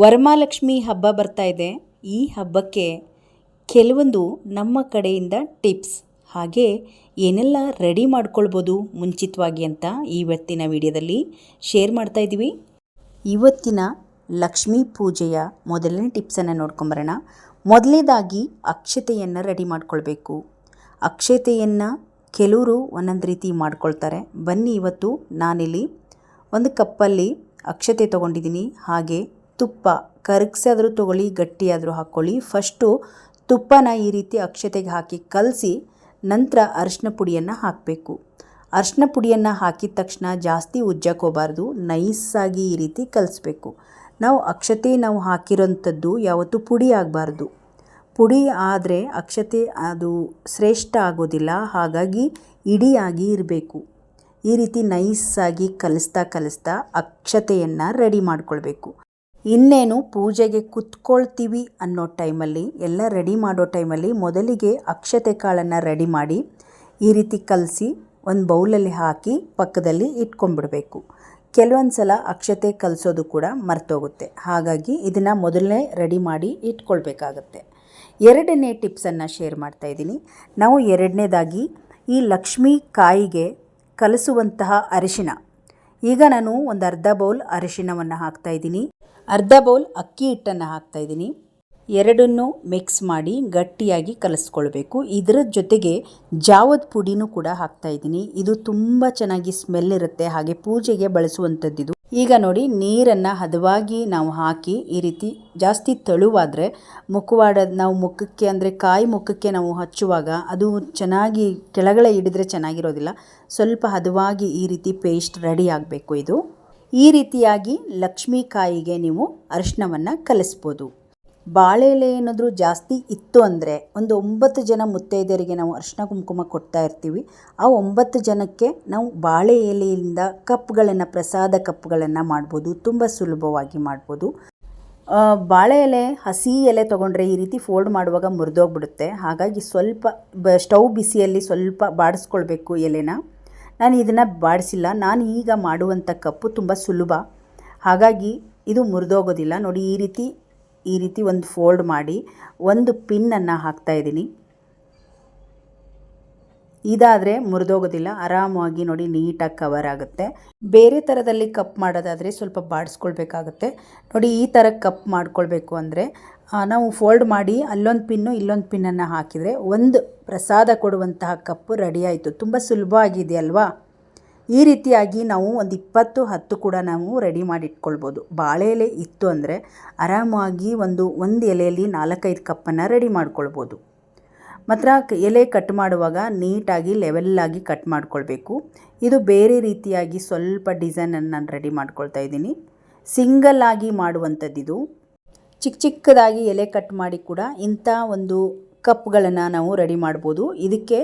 ವರಮಹಾಲಕ್ಷ್ಮಿ ಹಬ್ಬ ಬರ್ತಾ ಇದೆ. ಈ ಹಬ್ಬಕ್ಕೆ ಕೆಲವೊಂದು ನಮ್ಮ ಕಡೆಯಿಂದ ಟಿಪ್ಸ್, ಹಾಗೆ ಏನೆಲ್ಲ ರೆಡಿ ಮಾಡ್ಕೊಳ್ಬೋದು ಮುಂಚಿತವಾಗಿ ಅಂತ ಇವತ್ತಿನ ವಿಡಿಯೋದಲ್ಲಿ ಶೇರ್ ಮಾಡ್ತಾ ಇದ್ದೀವಿ. ಇವತ್ತಿನ ಲಕ್ಷ್ಮೀ ಪೂಜೆಯ ಮೊದಲನೇ ಟಿಪ್ಸನ್ನು ನೋಡ್ಕೊಂಬರೋಣ. ಮೊದಲನೇದಾಗಿ ಅಕ್ಷತೆಯನ್ನು ರೆಡಿ ಮಾಡ್ಕೊಳ್ಬೇಕು. ಅಕ್ಷತೆಯನ್ನು ಕೆಲವರು ಒಂದೊಂದು ರೀತಿ ಮಾಡ್ಕೊಳ್ತಾರೆ. ಬನ್ನಿ, ಇವತ್ತು ನಾನಿಲ್ಲಿ ಒಂದು ಕಪ್ಪಲ್ಲಿ ಅಕ್ಷತೆ ತೊಗೊಂಡಿದ್ದೀನಿ. ಹಾಗೆ ತುಪ್ಪ, ಕರಗಿಸಾದರೂ ತೊಗೊಳ್ಳಿ, ಗಟ್ಟಿಯಾದರೂ ಹಾಕ್ಕೊಳ್ಳಿ. ಫಸ್ಟು ತುಪ್ಪನ ಈ ರೀತಿ ಅಕ್ಷತೆಗೆ ಹಾಕಿ ಕಲಸಿ ನಂತರ ಅರಿಶಿನ ಪುಡಿಯನ್ನು ಹಾಕಬೇಕು. ಅರಿಶಿನ ಪುಡಿಯನ್ನು ಹಾಕಿದ ತಕ್ಷಣ ಜಾಸ್ತಿ ಉಜ್ಜಾಕೋಬಾರ್ದು ನೈಸಾಗಿ ಈ ರೀತಿ ಕಲಿಸ್ಬೇಕು. ನಾವು ಅಕ್ಷತೆ ನಾವು ಹಾಕಿರೋಂಥದ್ದು ಯಾವತ್ತೂ ಪುಡಿ ಆಗಬಾರ್ದು. ಪುಡಿ ಆದರೆ ಅಕ್ಷತೆ ಅದು ಶ್ರೇಷ್ಠ ಆಗೋದಿಲ್ಲ. ಹಾಗಾಗಿ ಇಡಿಯಾಗಿ ಇರಬೇಕು. ಈ ರೀತಿ ನೈಸಾಗಿ ಕಲಿಸ್ತಾ ಕಲಿಸ್ತಾ ಅಕ್ಷತೆಯನ್ನು ರೆಡಿ ಮಾಡ್ಕೊಳ್ಬೇಕು. ಇನ್ನೇನು ಪೂಜೆಗೆ ಕುತ್ಕೊಳ್ತೀವಿ ಅನ್ನೋ ಟೈಮಲ್ಲಿ, ಎಲ್ಲ ರೆಡಿ ಮಾಡೋ ಟೈಮಲ್ಲಿ ಮೊದಲಿಗೆ ಅಕ್ಷತೆ ಕಾಳನ್ನು ರೆಡಿ ಮಾಡಿ, ಈ ರೀತಿ ಕಲಸಿ ಒಂದು ಬೌಲಲ್ಲಿ ಹಾಕಿ ಪಕ್ಕದಲ್ಲಿ ಇಟ್ಕೊಂಡ್ಬಿಡಬೇಕು. ಕೆಲವೊಂದು ಸಲ ಅಕ್ಷತೆ ಕಲಿಸೋದು ಕೂಡ ಮರ್ತೋಗುತ್ತೆ. ಹಾಗಾಗಿ ಇದನ್ನು ಮೊದಲನೇ ರೆಡಿ ಮಾಡಿ ಇಟ್ಕೊಳ್ಬೇಕಾಗತ್ತೆ. ಎರಡನೇ ಟಿಪ್ಸನ್ನು ಶೇರ್ ಮಾಡ್ತಾ ಇದ್ದೀನಿ. ನಾವು ಎರಡನೇದಾಗಿ ಈ ಲಕ್ಷ್ಮೀ ಕಾಯಿಗೆ ಕಲಸುವಂತಹ ಅರಿಶಿನ. ಈಗ ನಾನು ಒಂದು ಅರ್ಧ ಬೌಲ್ ಅರಿಶಿಣವನ್ನು ಹಾಕ್ತಾ ಇದ್ದೀನಿ. ಅರ್ಧ ಬೌಲ್ ಅಕ್ಕಿ ಹಿಟ್ಟನ್ನು ಹಾಕ್ತಾ ಇದ್ದೀನಿ. ಎರಡನ್ನೂ ಮಿಕ್ಸ್ ಮಾಡಿ ಗಟ್ಟಿಯಾಗಿ ಕಲಿಸ್ಕೊಳ್ಬೇಕು. ಇದರ ಜೊತೆಗೆ ಜಾವದ ಪುಡಿನೂ ಕೂಡ ಹಾಕ್ತಾ ಇದ್ದೀನಿ. ಇದು ತುಂಬ ಚೆನ್ನಾಗಿ ಸ್ಮೆಲ್ ಇರುತ್ತೆ. ಹಾಗೆ ಪೂಜೆಗೆ ಬಳಸುವಂಥದ್ದಿದು ಈಗ ನೋಡಿ, ನೀರನ್ನು ಹದವಾಗಿ ನಾವು ಹಾಕಿ ಈ ರೀತಿ ಜಾಸ್ತಿ ತಳುವಾದರೆ ಮುಖವಾಡ, ನಾವು ಮುಖಕ್ಕೆ ಅಂದರೆ ಕಾಯಿ ಮುಖಕ್ಕೆ ನಾವು ಹಚ್ಚುವಾಗ ಅದು ಚೆನ್ನಾಗಿ ಕೆಳಗಡೆ ಹಿಡಿದ್ರೆ ಚೆನ್ನಾಗಿರೋದಿಲ್ಲ. ಸ್ವಲ್ಪ ಹದವಾಗಿ ಈ ರೀತಿ ಪೇಸ್ಟ್ ರೆಡಿ ಆಗಬೇಕು ಇದು. ಈ ರೀತಿಯಾಗಿ ಲಕ್ಷ್ಮೀಕಾಯಿಗೆ ನೀವು ಅರಿಶಿನವನ್ನು ಕಲಿಸ್ಬೋದು. ಬಾಳೆ ಎಲೆ ಏನಾದರೂ ಜಾಸ್ತಿ ಇತ್ತು ಅಂದರೆ ಒಂದು ಒಂಬತ್ತು ಜನ ಮುತ್ತೈದೆಯರಿಗೆ ನಾವು ಅರಿಶಿನ ಕುಂಕುಮ ಕೊಡ್ತಾ ಇರ್ತೀವಿ. ಆ ಒಂಬತ್ತು ಜನಕ್ಕೆ ನಾವು ಬಾಳೆ ಎಲೆಯಿಂದ ಕಪ್ಗಳನ್ನು, ಪ್ರಸಾದ ಕಪ್ಗಳನ್ನು ಮಾಡ್ಬೋದು. ತುಂಬ ಸುಲಭವಾಗಿ ಮಾಡ್ಬೋದು. ಬಾಳೆ ಎಲೆ, ಹಸಿ ಎಲೆ ತೊಗೊಂಡ್ರೆ ಈ ರೀತಿ ಫೋಲ್ಡ್ ಮಾಡುವಾಗ ಮುರಿದೋಗ್ಬಿಡುತ್ತೆ. ಹಾಗಾಗಿ ಸ್ವಲ್ಪ ಬ, ಸ್ಟವ್ ಬಿಸಿಯಲ್ಲಿ ಸ್ವಲ್ಪ ಬಾಡಿಸ್ಕೊಳ್ಬೇಕು ಎಲೆನ. ನಾನು ಇದನ್ನು ಬಾಡಿಸಿಲ್ಲ. ನಾನು ಈಗ ಮಾಡುವಂಥ ಕಪ್ಪು ತುಂಬ ಸುಲಭ. ಹಾಗಾಗಿ ಇದು ಮುರಿದೋಗೋದಿಲ್ಲ. ನೋಡಿ, ಈ ರೀತಿ ಈ ರೀತಿ ಒಂದು ಫೋಲ್ಡ್ ಮಾಡಿ, ಒಂದು ಪಿನ್ನನ್ನು ಹಾಕ್ತಾಯಿದ್ದೀನಿ ಇದಾದರೆ ಮುರಿದೋಗೋದಿಲ್ಲ ಆರಾಮಾಗಿ ನೋಡಿ ನೀಟಾಗಿ ಕವರ್ ಆಗುತ್ತೆ. ಬೇರೆ ಥರದಲ್ಲಿ ಕಪ್ ಮಾಡೋದಾದರೆ ಸ್ವಲ್ಪ ಬಾಡಿಸ್ಕೊಳ್ಬೇಕಾಗುತ್ತೆ. ನೋಡಿ ಈ ಥರ ಕಪ್ ಮಾಡ್ಕೊಳ್ಬೇಕು ಅಂದರೆ ನಾವು ಫೋಲ್ಡ್ ಮಾಡಿ ಅಲ್ಲೊಂದು ಪಿನ್ನು ಇಲ್ಲೊಂದು ಪಿನ್ನನ್ನು ಹಾಕಿದರೆ ಒಂದು ಪ್ರಸಾದ ಕೊಡುವಂತಹ ಕಪ್ಪು ರೆಡಿ ಆಯಿತು. ತುಂಬ ಸುಲಭ ಆಗಿದೆ ಅಲ್ವಾ? ಈ ರೀತಿಯಾಗಿ ನಾವು ಒಂದು ಇಪ್ಪತ್ತು, ಹತ್ತು ಕೂಡ ನಾವು ರೆಡಿ ಮಾಡಿ ಇಟ್ಕೊಳ್ಬೋದು ಬಾಳೆ ಎಲೆ ಇತ್ತು ಅಂದರೆ ಆರಾಮಾಗಿ ಒಂದು ಒಂದು ಎಲೆಯಲ್ಲಿ ನಾಲ್ಕೈದು ಕಪ್ಪನ್ನು ರೆಡಿ ಮಾಡ್ಕೊಳ್ಬೋದು. ಮಾತ್ರ ಎಲೆ ಕಟ್ ಮಾಡುವಾಗ ನೀಟಾಗಿ ಲೆವೆಲ್ಲಾಗಿ ಕಟ್ ಮಾಡ್ಕೊಳ್ಬೇಕು. ಇದು ಬೇರೆ ರೀತಿಯಾಗಿ ಸ್ವಲ್ಪ ಡಿಸೈನನ್ನು ನಾನು ರೆಡಿ ಮಾಡ್ಕೊಳ್ತಾ ಇದ್ದೀನಿ. ಸಿಂಗಲ್ ಆಗಿ ಮಾಡುವಂಥದ್ದಿದು ಚಿಕ್ಕ ಚಿಕ್ಕದಾಗಿ ಎಲೆ ಕಟ್ ಮಾಡಿ ಕೂಡ ಇಂಥ ಒಂದು ಕಪ್ಗಳನ್ನು ನಾವು ರೆಡಿ ಮಾಡ್ಬೋದು. ಇದಕ್ಕೆ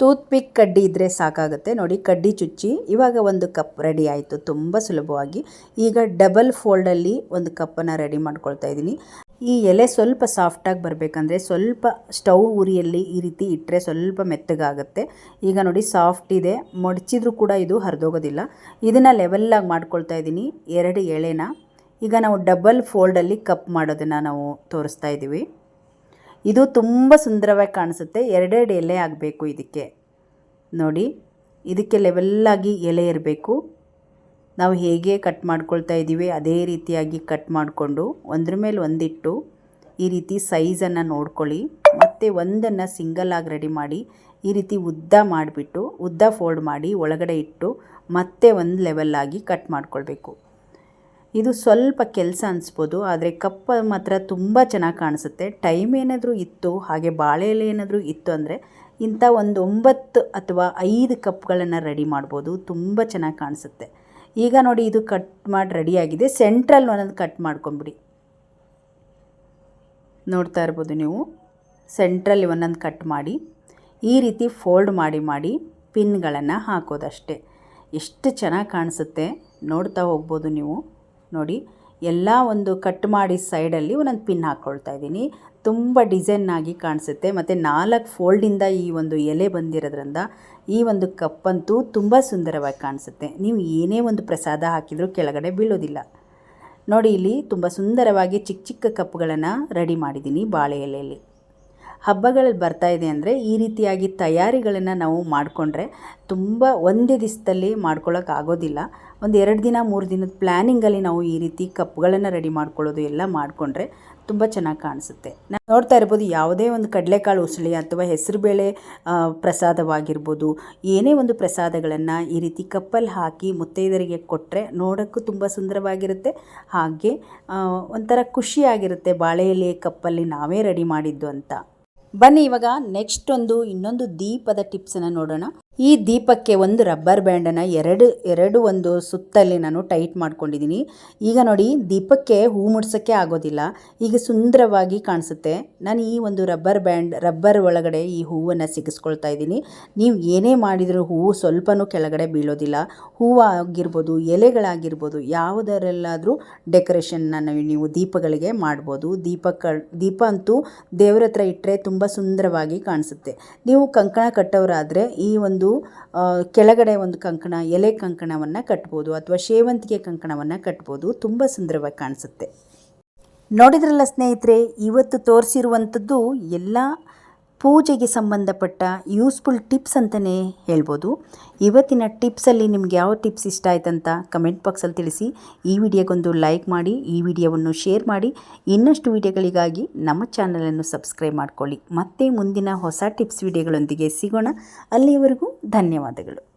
ಟೂತ್ ಪಿಕ್ ಕಡ್ಡಿ ಇದ್ದರೆ ಸಾಕಾಗುತ್ತೆ. ನೋಡಿ, ಕಡ್ಡಿ ಚುಚ್ಚಿ ಇವಾಗ ಒಂದು ಕಪ್ ರೆಡಿ ಆಯಿತು. ತುಂಬ ಸುಲಭವಾಗಿ. ಈಗ ಡಬಲ್ ಫೋಲ್ಡಲ್ಲಿ ಒಂದು ಕಪ್ಪನ್ನು ರೆಡಿ ಮಾಡ್ಕೊಳ್ತಾ ಇದ್ದೀನಿ. ಈ ಎಲೆ ಸ್ವಲ್ಪ ಸಾಫ್ಟಾಗಿ ಬರಬೇಕಂದ್ರೆ ಸ್ವಲ್ಪ ಸ್ಟವ್ ಉರಿಯಲ್ಲಿ ಈ ರೀತಿ ಇಟ್ಟರೆ ಸ್ವಲ್ಪ ಮೆತ್ತಗಾಗುತ್ತೆ. ಈಗ ನೋಡಿ ಸಾಫ್ಟ್ ಇದೆ. ಮಡಚಿದ್ರೂ ಕೂಡ ಇದು ಹರಿದೋಗೋದಿಲ್ಲ. ಇದನ್ನು ಲೆವೆಲ್ಲಾಗಿ ಮಾಡ್ಕೊಳ್ತಾ ಇದ್ದೀನಿ. ಎರಡು ಎಳೆನ. ಈಗ ನಾವು ಡಬಲ್ ಫೋಲ್ಡಲ್ಲಿ ಕಪ್ ಮಾಡೋದನ್ನು ನಾವು ತೋರಿಸ್ತಾ ಇದ್ದೀವಿ. ಇದು ತುಂಬ ಸುಂದರವಾಗಿ ಕಾಣಿಸುತ್ತೆ. ಎರಡೆರಡು ಎಲೆ ಆಗಬೇಕು ಇದಕ್ಕೆ. ನೋಡಿ, ಇದಕ್ಕೆ ಲೆವೆಲ್ಲಾಗಿ ಎಲೆ ಇರಬೇಕು. ನಾವು ಹೇಗೆ ಕಟ್ ಮಾಡ್ಕೊಳ್ತಾ ಇದ್ದೀವಿ, ಅದೇ ರೀತಿಯಾಗಿ ಕಟ್ ಮಾಡಿಕೊಂಡು ಒಂದ್ರ ಮೇಲೆ ಒಂದಿಟ್ಟು ಈ ರೀತಿ ಸೈಜನ್ನು ನೋಡ್ಕೊಳ್ಳಿ. ಮತ್ತು ಒಂದನ್ನು ಆಗಿ ರೆಡಿ ಮಾಡಿ ಈ ರೀತಿ ಉದ್ದ ಮಾಡಿಬಿಟ್ಟು, ಉದ್ದ ಫೋಲ್ಡ್ ಮಾಡಿ ಒಳಗಡೆ ಇಟ್ಟು ಮತ್ತೆ ಒಂದು ಲೆವೆಲ್ಲಾಗಿ ಕಟ್ ಮಾಡ್ಕೊಳ್ಬೇಕು. ಇದು ಸ್ವಲ್ಪ ಕೆಲಸ ಅನಿಸ್ಬೋದು, ಆದರೆ ಕಪ್ಪ ಮಾತ್ರ ತುಂಬ ಚೆನ್ನಾಗಿ ಕಾಣಿಸುತ್ತೆ. ಟೈಮ್ ಏನಾದರೂ ಇತ್ತು, ಹಾಗೆ ಬಾಳೆ ಎಲೆ ಏನಾದರೂ ಇತ್ತು ಅಂದರೆ ಇಂಥ ಒಂದು ಒಂಬತ್ತು ಅಥವಾ ಐದು ಕಪ್ಗಳನ್ನು ರೆಡಿ ಮಾಡ್ಬೋದು, ತುಂಬ ಚೆನ್ನಾಗಿ ಕಾಣಿಸುತ್ತೆ. ಈಗ ನೋಡಿ ಇದು ಕಟ್ ಮಾಡಿ ರೆಡಿಯಾಗಿದೆ ಸೆಂಟ್ರಲ್ ಒಂದೊಂದು ಕಟ್ ಮಾಡ್ಕೊಂಬಿಡಿ. ನೋಡ್ತಾ ಇರ್ಬೋದು ನೀವು. ಸೆಂಟ್ರಲ್ಲಿ ಒಂದೊಂದು ಕಟ್ ಮಾಡಿ. ಈ ರೀತಿ ಫೋಲ್ಡ್ ಮಾಡಿ ಮಾಡಿ ಪಿನ್ಗಳನ್ನು ಹಾಕೋದಷ್ಟೇ. ಎಷ್ಟು ಚೆನ್ನಾಗಿ ಕಾಣಿಸುತ್ತೆ ನೋಡ್ತಾ ಹೋಗ್ಬೋದು ನೀವು. ನೋಡಿ, ಎಲ್ಲ ಒಂದು ಕಟ್ ಮಾಡಿ ಸೈಡಲ್ಲಿ ಒಂದೊಂದು ಪಿನ್ ಹಾಕ್ಕೊಳ್ತಾ ಇದ್ದೀನಿ. ತುಂಬ ಆಗಿ ಕಾಣಿಸುತ್ತೆ. ಮತ್ತು ನಾಲ್ಕು ಫೋಲ್ಡಿಂದ ಈ ಒಂದು ಎಲೆ ಬಂದಿರೋದ್ರಿಂದ ಈ ಒಂದು ಕಪ್ಪಂತೂ ತುಂಬ ಸುಂದರವಾಗಿ ಕಾಣಿಸುತ್ತೆ. ನೀವು ಏನೇ ಒಂದು ಪ್ರಸಾದ ಹಾಕಿದರೂ ಕೆಳಗಡೆ ಬೀಳೋದಿಲ್ಲ. ನೋಡಿ, ಇಲ್ಲಿ ತುಂಬ ಸುಂದರವಾಗಿ ಚಿಕ್ಕ ಚಿಕ್ಕ ಕಪ್ಗಳನ್ನು ರೆಡಿ ಮಾಡಿದ್ದೀನಿ ಬಾಳೆ ಎಲೆಯಲ್ಲಿ. ಹಬ್ಬಗಳಲ್ಲಿ ಬರ್ತಾ ಇದೆ ಅಂದರೆ ಈ ರೀತಿಯಾಗಿ ತಯಾರಿಗಳನ್ನು ನಾವು ಮಾಡಿಕೊಂಡ್ರೆ ತುಂಬ ಒಂದೇ ದಿವಸದಲ್ಲಿ ಮಾಡ್ಕೊಳ್ಳೋಕೆ ಆಗೋದಿಲ್ಲ. ಒಂದು ಎರಡು ದಿನ, ಮೂರು ದಿನದ ಪ್ಲ್ಯಾನಿಂಗಲ್ಲಿ ನಾವು ಈ ರೀತಿ ಕಪ್ಗಳನ್ನು ರೆಡಿ ಮಾಡ್ಕೊಳ್ಳೋದು ಎಲ್ಲ ಮಾಡಿಕೊಂಡ್ರೆ ತುಂಬ ಚೆನ್ನಾಗಿ ಕಾಣಿಸುತ್ತೆ. ನಾವು ನೋಡ್ತಾ ಇರ್ಬೋದು ಯಾವುದೇ ಒಂದು ಕಡಲೆಕಾಳು ಉಸಳಿ ಅಥವಾ ಹೆಸರುಬೇಳೆ ಬೇಳೆ ಪ್ರಸಾದವಾಗಿರ್ಬೋದು, ಏನೇ ಒಂದು ಪ್ರಸಾದಗಳನ್ನು ಈ ರೀತಿ ಕಪ್ಪಲ್ಲಿ ಹಾಕಿ ಮುತ್ತೈದರಿಗೆ ಕೊಟ್ಟರೆ ನೋಡೋಕ್ಕೂ ತುಂಬ ಸುಂದರವಾಗಿರುತ್ತೆ. ಹಾಗೆ ಒಂಥರ ಖುಷಿಯಾಗಿರುತ್ತೆ ಬಾಳೆ ಎಲೆ ಕಪ್ಪಲ್ಲಿ ನಾವೇ ರೆಡಿ ಮಾಡಿದ್ದು ಅಂತ. ಬನ್ನಿ ಇವಾಗ ನೆಕ್ಸ್ಟ್ ಒಂದು ಇನ್ನೊಂದು ದೀಪದ ಟಿಪ್ಸನ್ನು ನೋಡೋಣ. ಈ ದೀಪಕ್ಕೆ ಒಂದು ರಬ್ಬರ್ ಬ್ಯಾಂಡನ್ನು ಎರಡು ಎರಡು ಒಂದು ಸುತ್ತಲ್ಲಿ ನಾನು ಟೈಟ್ ಮಾಡ್ಕೊಂಡಿದ್ದೀನಿ. ಈಗ ನೋಡಿ, ದೀಪಕ್ಕೆ ಹೂ ಮುಡ್ಸೋಕ್ಕೆ ಆಗೋದಿಲ್ಲ. ಈಗ ಸುಂದರವಾಗಿ ಕಾಣಿಸುತ್ತೆ. ನಾನು ಈ ಒಂದು ರಬ್ಬರ್ ಬ್ಯಾಂಡ್, ರಬ್ಬರ್ ಒಳಗಡೆ ಈ ಹೂವನ್ನು ಸಿಗಿಸ್ಕೊಳ್ತಾ ಇದ್ದೀನಿ. ನೀವು ಏನೇ ಮಾಡಿದರೂ ಹೂವು ಸ್ವಲ್ಪನೂ ಕೆಳಗಡೆ ಬೀಳೋದಿಲ್ಲ. ಹೂವು ಆಗಿರ್ಬೋದು, ಎಲೆಗಳಾಗಿರ್ಬೋದು, ಯಾವುದರಲ್ಲಾದರೂ ಡೆಕೋರೇಷನ್ನ ನೀವು ದೀಪಗಳಿಗೆ ಮಾಡ್ಬೋದು. ದೀಪ ಕ, ದೀಪ ಅಂತೂ ದೇವ್ರ ಹತ್ರ ಇಟ್ಟರೆ ತುಂಬ ಸುಂದರವಾಗಿ ಕಾಣಿಸುತ್ತೆ. ನೀವು ಕಂಕಣ ಕಟ್ಟೋರಾದರೆ ಈ ಒಂದು ಆ, ಕೆಳಗಡೆ ಒಂದು ಕಂಕಣ ಎಲೆ ಕಂಕಣವನ್ನು ಕಟ್ಬೋದು ಅಥವಾ ಸೇವಂತಿಗೆ ಕಂಕಣವನ್ನು ಕಟ್ಬೋದು. ತುಂಬ ಸುಂದರವಾಗಿ ಕಾಣಿಸುತ್ತೆ. ನೋಡಿದ್ರಲ್ಲ ಸ್ನೇಹಿತರೆ ಇವತ್ತು ತೋರಿಸಿರುವಂಥದ್ದು ಎಲ್ಲ ಪೂಜೆಗೆ ಸಂಬಂಧಪಟ್ಟ ಯೂಸ್ಫುಲ್ ಟಿಪ್ಸ್ ಅಂತಲೇ ಹೇಳ್ಬೋದು. ಇವತ್ತಿನ ಟಿಪ್ಸಲ್ಲಿ ನಿಮ್ಗೆ ಯಾವ ಟಿಪ್ಸ್ ಇಷ್ಟ ಆಯ್ತಂತ ಕಮೆಂಟ್ ಬಾಕ್ಸಲ್ಲಿ ತಿಳಿಸಿ. ಈ ವಿಡಿಯೋಗೊಂದು ಲೈಕ್ ಮಾಡಿ, ಈ ವಿಡಿಯೋವನ್ನು ಶೇರ್ ಮಾಡಿ. ಇನ್ನಷ್ಟು ವಿಡಿಯೋಗಳಿಗಾಗಿ ನಮ್ಮ ಚಾನಲನ್ನು ಸಬ್ಸ್ಕ್ರೈಬ್ ಮಾಡ್ಕೊಳ್ಳಿ. ಮತ್ತೆ ಮುಂದಿನ ಹೊಸ ಟಿಪ್ಸ್ ವಿಡಿಯೋಗಳೊಂದಿಗೆ ಸಿಗೋಣ. ಅಲ್ಲಿಯವರೆಗೂ ಧನ್ಯವಾದಗಳು.